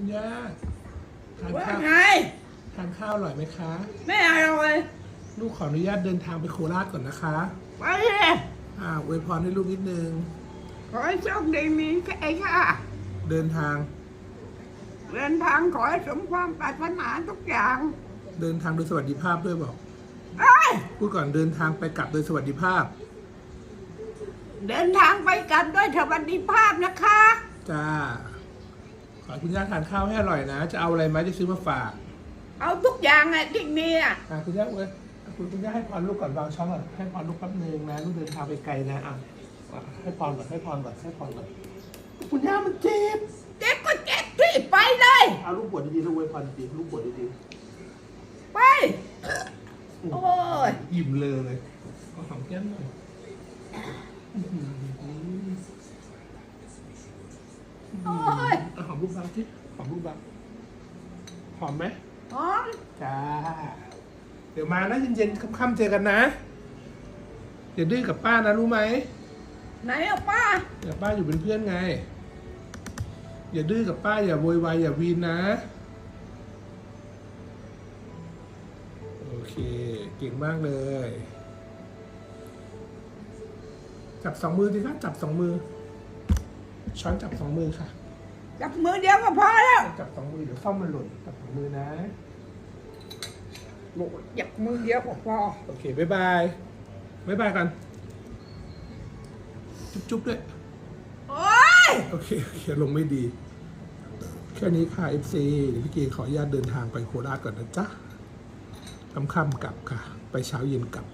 คุณย่าทานว่าข้าวไงทานข้าวอร่อยไหมคะ ไม่อร่อยลูกขออนุญาตเดินทางไปโคราชก่อนนะคะไปเลยอ่าอวยพรให้ลูกนิดนึง ขอให้โชคดีมีแค่ค่ะเดินทาง เดินทางขอให้สมความปรารถนาทุกอย่างเดินทางโดยสวัสดิภาพด้วยบอก เอ้ยพูดก่อนเดินทางไปกลับโดยสวัสดิภาพ เดินทางไปกลับด้วยสวัสดิภาพนะคะ จ้า ขอให้คุณย่าทานข้าวให้อร่อยนะ จะเอาอะไรไหมจะซื้อมาฝากเอาทุกอย่างอะที่มีอะอ่าคุณย่าเว้ยคุณคุณย่าให้พรลูกก่อนวางช้อนก่อนให้พรลูกแป๊บนึงนะลูกเดินทางไปไกลนะอะอะให้พรก่อนให้พรก่อนให้พรก่อนคุณย่ามันเจ็บเจ็บก็เจ็บที่ไปเลย เอาลูกบวชดีๆลูกอวยพรดีๆลูกบวชดีไป ๆโอ้ยยิ้มเลยเลยก็หอมแก้มหน่อยอื้อหือ โอ้ ยเอาหอมลูกบางที่หอมลูกบางหอมไหมหอมจ้าเดี๋ยวมานะเย็นๆค่ำๆเจอกันนะอย่าดื้อกับป้านะรู้ไหมไหนอะป้าเดี๋ยวป้าอยู่เป็นเพื่อนไง อย่าดื้อกับป้าอย่าโวยวายอย่าวีนนะ โอเค เก่งมากเลย จับสองมือสิคะจับสองมือ ช้อนจับสองมือค่ะ จับมือเดียวก็พอแล้วจับสองมือเดี๋ยวซ่อมมันหล่นจับสองมือนะโอ้ยจับมือเดียวก็พอโอเคบ๊ายบายบ๊ายบายกัน จุ๊บๆด้วย โอ้ยโอเคโอเคลงไม่ดี แค่นี้ค่ะ FC เดี๋ยวพี่เกขออนุญาตเดินทางไปโคราชก่อนนะจ๊ะค่ำๆกลับค่ะ ไปเช้าเย็นกลับ